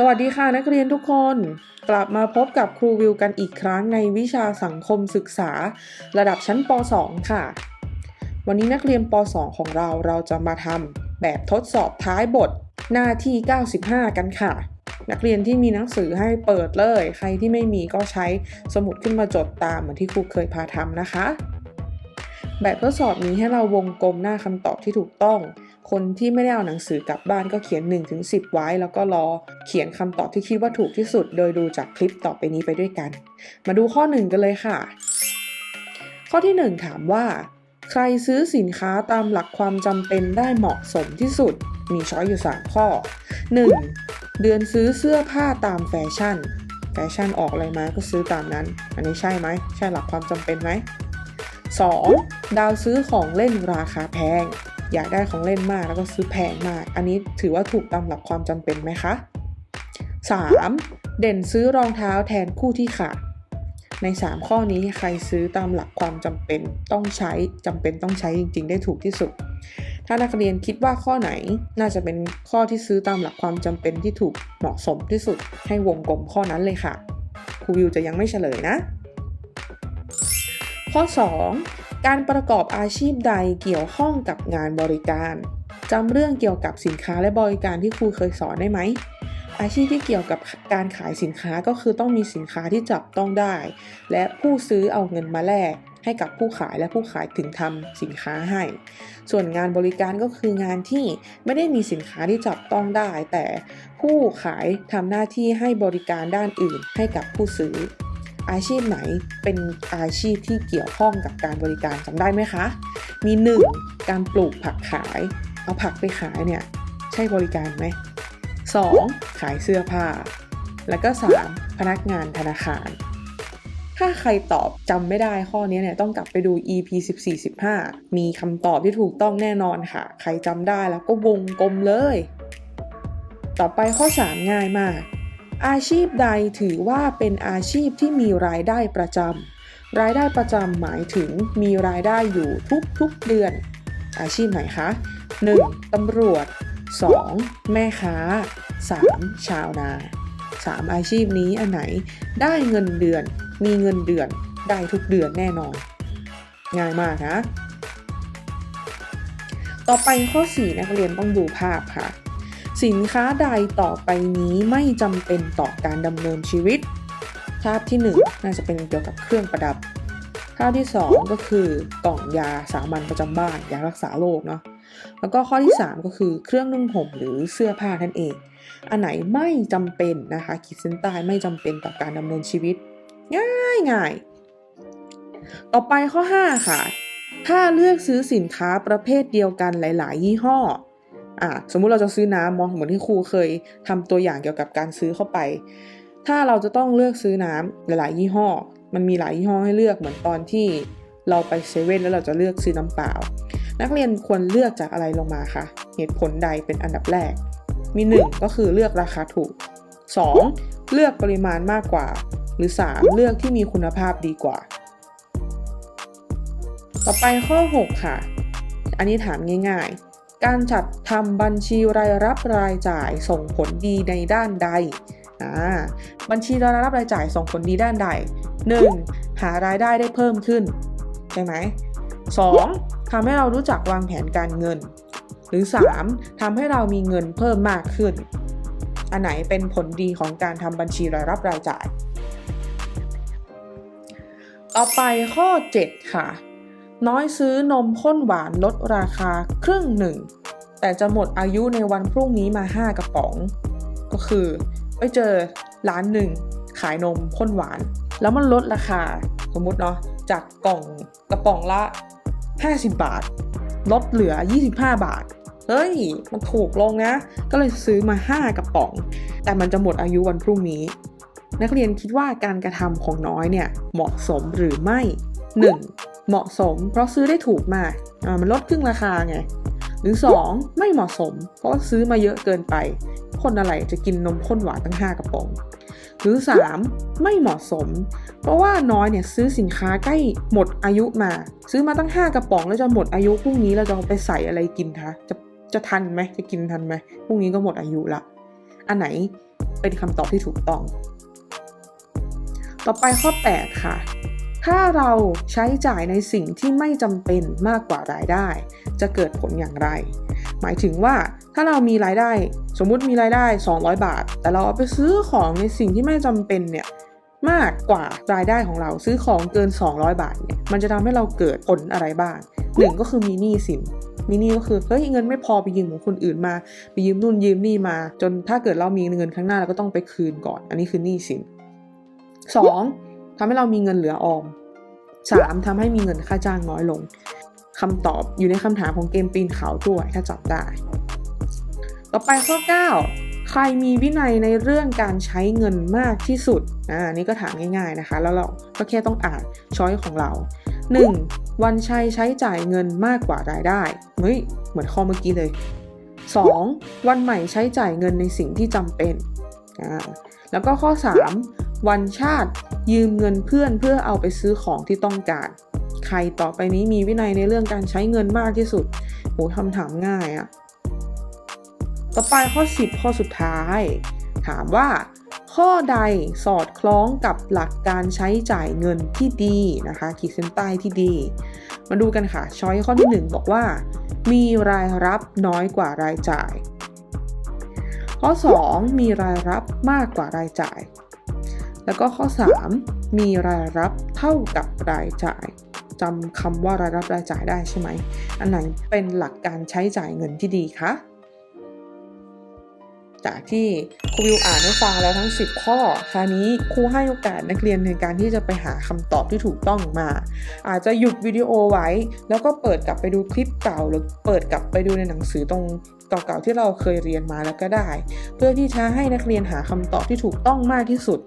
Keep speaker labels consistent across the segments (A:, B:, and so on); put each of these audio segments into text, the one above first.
A: สวัสดีค่ะนักเรียนทุกคน กลับมาพบกับครูวิวกันอีกครั้งในวิชาสังคมศึกษา ระดับชั้นป .2 ค่ะ วันนี้นักเรียนป .2 ของเราเราจะมาทำแบบทดสอบท้ายบทหน้าที่ 95 กันค่ะ นักเรียนที่มีหนังสือให้เปิดเลย ใครที่ไม่มีก็ใช้สมุดขึ้นมาจดตามเหมือนที่ครูเคยพาทำนะคะ แบบทดสอบนี้ให้เราวงกลมหน้าคำตอบที่ถูกต้อง คนที่ไม่ได้เอาหนังสือกลับบ้านก็เขียน 1-10 ไว้ แล้วก็รอเขียนคำตอบที่คิดว่าถูกที่สุด โดยดูจากคลิปต่อไปนี้ไปด้วยกัน มาดูข้อ 1 กันเลยค่ะ ข้อที่ 1 ถามว่า ใครซื้อสินค้าตามหลักความจำเป็นได้เหมาะสมที่สุด มีช้อยอยู่ 3 ข้อ 1. เดือนซื้อเสื้อผ้าตามแฟชั่น แฟชั่นออกอะไรมาก็ซื้อตามนั้น อันนี้ใช่ไหม ใช่หลักความจำเป็นไหม 2. ดาวซื้อของเล่นราคาแพง อยากได้ของเล่นมากแล้วก็ซื้อแพงมาก อันนี้ถือว่าถูกตามหลักความจำเป็นไหมคะ 3. เด่นซื้อรองเท้าแทนคู่ที่ขาดใน 3 ข้อนี้ใครซื้อตามหลักความจำเป็นต้องใช้จำเป็นต้องใช้จริง ๆ ได้ถูกที่สุด ถ้านักเรียนคิดว่าข้อไหนน่าจะเป็นข้อที่ซื้อตามหลักความจำเป็นที่ถูกเหมาะสมที่สุด ให้วงกลมข้อนั้นเลยค่ะครูวิวจะยังไม่เฉลยนะ ข้อ 2. การประกอบอาชีพใดเกี่ยวข้องกับงานบริการจำเรื่องเกี่ยวกับสินค้าและบริการที่ครูเคยสอนได้ไหมอาชีพที่เกี่ยวกับการขายสินค้าก็คือต้องมีสินค้าที่จับต้องได้ และผู้ซื้อเอาเงินมาแลกให้กับผู้ขายและผู้ขายถึงทำสินค้าให้ ส่วนงานบริการก็คืองานที่ไม่ได้มีสินค้าที่จับต้องได้ แต่ผู้ขายทำหน้าที่ให้บริการด้านอื่นให้กับผู้ซื้อ อาชีพไหนเป็นอาชีพที่เกี่ยวข้องกับการบริการจำได้ไหมคะ มี 1. การปลูกผักขาย เอาผักไปขายเนี่ยใช่บริการไหม 2. ขายเสื้อผ้า แล้วก็ 3. พนักงานธนาคาร ถ้าใครตอบจำไม่ได้ข้อนี้เนี่ยต้องกลับไปดู EP 14-15 มีคำตอบที่ถูกต้องแน่นอนค่ะ ใครจำได้แล้วก็วงกลมเลย ต่อไปข้อ 3 ง่ายมาก อาชีพใดถือว่าเป็นอาชีพที่มีรายได้ประจำ รายได้ประจำหมายถึงมีรายได้อยู่ทุกๆเดือน อาชีพไหนคะ 1. ตำรวจ 2. แม่ค้า 3. ชาวนา 3 อาชีพนี้อันไหนได้เงินเดือน มีเงินเดือนได้ทุกเดือนแน่นอน ง่ายมากนะ ต่อไปข้อ 4 นักเรียนต้องดูภาพค่ะ สินค้าใดต่อไปนี้ไม่จำเป็นต่อการดำเนินชีวิต ภาพที่ 1 น่าจะเป็นเกี่ยวกับเครื่องประดับ ภาพที่ 2 ก็คือกล่องยาสามัญประจำบ้านยารักษาโรคเนาะแล้วก็ข้อที่ 3 ก็คือเครื่องนุ่งห่มหรือเสื้อผ้านั่นเอง อันไหนไม่จำเป็นนะคะขีดเส้นใต้ไม่จำเป็นต่อการดำเนินชีวิต ง่ายง่ายต่อไปข้อ 5 ค่ะ ถ้าเลือกซื้อสินค้าประเภทเดียวกันหลาย ๆ ยี่ห้อ อะสมมุติเราจะซื้อน้ำมองเหมือนที่ครูเคยทำตัวอย่างเกี่ยวกับการซื้อเข้าไป ถ้าเราจะต้องเลือกซื้อน้ำหลาย ๆ ยี่ห้อ มันมีหลายยี่ห้อให้เลือกเหมือนตอนที่เราไปเซเว่นแล้วเราจะเลือกซื้อน้ำเปล่า นักเรียนควรเลือกจากอะไรลงมาคะเหตุผลใดเป็นอันดับแรก มี 1 ก็คือเลือกราคาถูก 2. เลือกปริมาณมากกว่า หรือ 3 เลือกที่มีคุณภาพดีกว่า ต่อไปข้อ 6 ค่ะ อันนี้ถามง่ายๆ การจัดทำบัญชีรายรับรายจ่ายส่งผลดีในด้านใด บัญชีรายรับรายจ่ายส่งผลดีด้านใด 1. หารายได้ได้เพิ่มขึ้น ใช่ไหม 2. ทำให้เรารู้จักวางแผนการเงิน หรือ 3. ทำให้เรามีเงินเพิ่มมากขึ้น อันไหนเป็นผลดีของการทำบัญชีรายรับรายจ่าย ต่อไปข้อ 7 ค่ะ น้อยซื้อนมข้นหวานลดราคาครึ่งหนึ่ง แต่จะหมดอายุในวันพรุ่งนี้มา 5 กระป๋อง ก็คือ ไปเจอร้านหนึ่งขายนมข้นหวาน แล้วมันลดราคาสมมุติเนาะจากกล่องกระป๋องละ 50 บาท ลดเหลือ 25 บาท เฮ้ย มันถูกลงนะ ก็เลยซื้อมา 5 กระป๋อง แต่มันจะหมดอายุวันพรุ่งนี้ นักเรียนคิดว่าการกระทำของน้อยเนี่ยเหมาะสมหรือไม่ 1. เหมาะสม เพราะซื้อได้ถูกมากอ่ามันลดครึ่งราคาไง หรือ 2. ไม่เหมาะสม เพราะว่าซื้อมาเยอะเกินไป คนอะไรจะกินนมข้นหวานตั้ง 5 กระป๋องหรือ 3. ไม่เหมาะสม เพราะว่าน้อยเนี่ยซื้อสินค้าใกล้หมดอายุมา ซื้อมาตั้ง 5 กระป๋องแล้วจะหมดอายุพรุ่งนี้เราจะไปใส่อะไรกินคะจะจะทันไหมจะกินทันไหมพรุ่งนี้ก็หมดอายุละอันไหนเป็นคำตอบที่ถูกต้อง ต่อไปข้อ 8 ค่ะ ถ้าเราใช้จ่ายในสิ่งที่ไม่จำเป็นมากกว่ารายได้ จะเกิดผลอย่างไร หมายถึงว่าถ้าเรามีรายได้ สมมุติมีรายได้ 200 บาท แต่เราเอาไปซื้อของในสิ่งที่ไม่จำเป็นเนี่ยมากกว่ารายได้ของเราซื้อของเกิน 200 บาทเนี่ยมันจะทำให้เราเกิดผลอะไรบ้างหนึ่งก็คือมีหนี้สินมีหนี้ก็คือเฮ้ยเงินไม่พอไปยืมของคนอื่นมา ไปยืมนู่นยืมนี่มา จนถ้าเกิดเรามีเงินข้างหน้าเราก็ต้องไปคืนก่อน อันนี้คือหนี้สินสองทำให้เรามีเงินเหลือออม สามทำให้มีเงินค่าจ้างน้อยลงคำตอบอยู่ในคำถามของเกมปีนเขาด้วยถ้าจำได้ ต่อไปข้อ 9 ใครมีวินัยในเรื่องการใช้เงินมากที่สุดอ่านี่ก็ถามง่ายๆนะคะ แล้วเราก็แค่ต้องอ่านช้อยของเรา 1. วันชัยใช้จ่ายเงินมากกว่ารายได้เฮ้ยเหมือนข้อเมื่อกี้เลย 2. วันใหม่ใช้จ่ายเงินในสิ่งที่จำเป็นอ่าแล้วก็ข้อ 3. วันชาติยืมเงินเพื่อนเพื่อเอาไปซื้อของที่ต้องการ ใครต่อไปนี้มีวินัยในเรื่องการใช้เงินมากที่สุดโหคำถามง่ายอะต่อไปข้อ 10 ข้อสุดท้าย ถามว่า ข้อใดสอดคล้องกับหลักการใช้จ่ายเงินที่ดีนะคะขีดเส้นใต้ที่ดี มาดูกันค่ะ ช้อยข้อที่ 1 บอกว่า มีรายรับน้อยกว่ารายจ่าย ข้อ 2 มีรายรับมากกว่ารายจ่าย แล้วก็ข้อ 3 มีรายรับเท่ากับรายจ่ายจำคำว่ารายรับรายจ่ายได้ใช่ไหม อันไหนเป็นหลักการใช้จ่ายเงินที่ดีคะจากที่ครูวิวอ่านให้ฟังแล้วทั้ง 10 ข้อ คราวนี้ครูให้โอกาสนักเรียนในการที่จะไปหาคำตอบที่ถูกต้องมา อาจจะหยุดวิดีโอไว้ แล้วก็เปิดกลับไปดูคลิปเก่าหรือเปิดกลับไปดูในหนังสือตรง เก่าๆที่เราเคยเรียนมาแล้วก็ได้ เพื่อที่จะให้นักเรียนหาคำตอบที่ถูกต้องมากที่สุด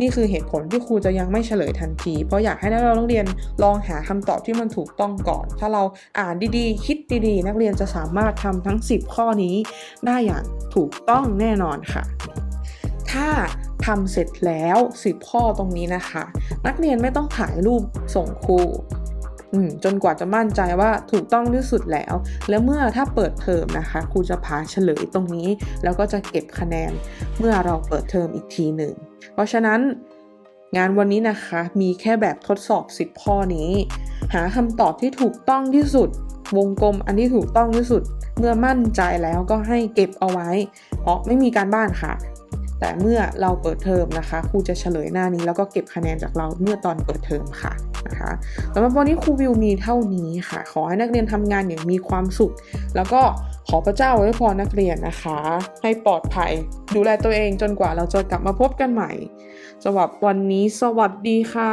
A: นี่คือเหตุผลที่ครูจะยังไม่เฉลยทันที เพราะอยากให้นักเรียนลองหาคำตอบที่มันถูกต้องก่อน ถ้าเราอ่านดีๆ คิดดีๆ นักเรียนจะสามารถทำทั้ง 10 ข้อนี้ ได้อย่างถูกต้องแน่นอนค่ะ ถ้าทำเสร็จแล้ว 10 ข้อตรงนี้นะคะ นักเรียนไม่ต้องถ่ายรูปส่งครู จนกว่าจะมั่นใจว่าถูกต้องที่สุดแล้ว แล้วเมื่อถ้าเปิดเทอมนะคะครูจะพาเฉลยตรงนี้ แล้วก็จะเก็บคะแนนเมื่อเราเปิดเทอมอีกทีหนึ่ง เพราะฉะนั้นงานวันนี้นะคะมีแค่แบบทดสอบ 10 ข้อนี้ หาคำตอบที่ถูกต้องที่สุด วงกลมอันที่ถูกต้องที่สุด เมื่อมั่นใจแล้วก็ให้เก็บเอาไว้ เพราะไม่มีการบ้านค่ะ แต่เมื่อเราเปิดเทอมนะคะครูจะเฉลยหน้านี้แล้วก็เก็บคะแนนจากเราเมื่อตอนเปิดเทอมค่ะนะคะสำหรับวันนี้ครูวิวมีเท่านี้ค่ะ ขอให้นักเรียนทำงานอย่างมีความสุข แล้วก็ขอพระเจ้าไว้พรนักเรียนนะคะ ให้ปลอดภัย ดูแลตัวเองจนกว่าเราจะกลับมาพบกันใหม่สำหรับวันนี้สวัสดีค่ะ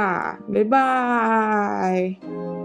A: บ๊ายบาย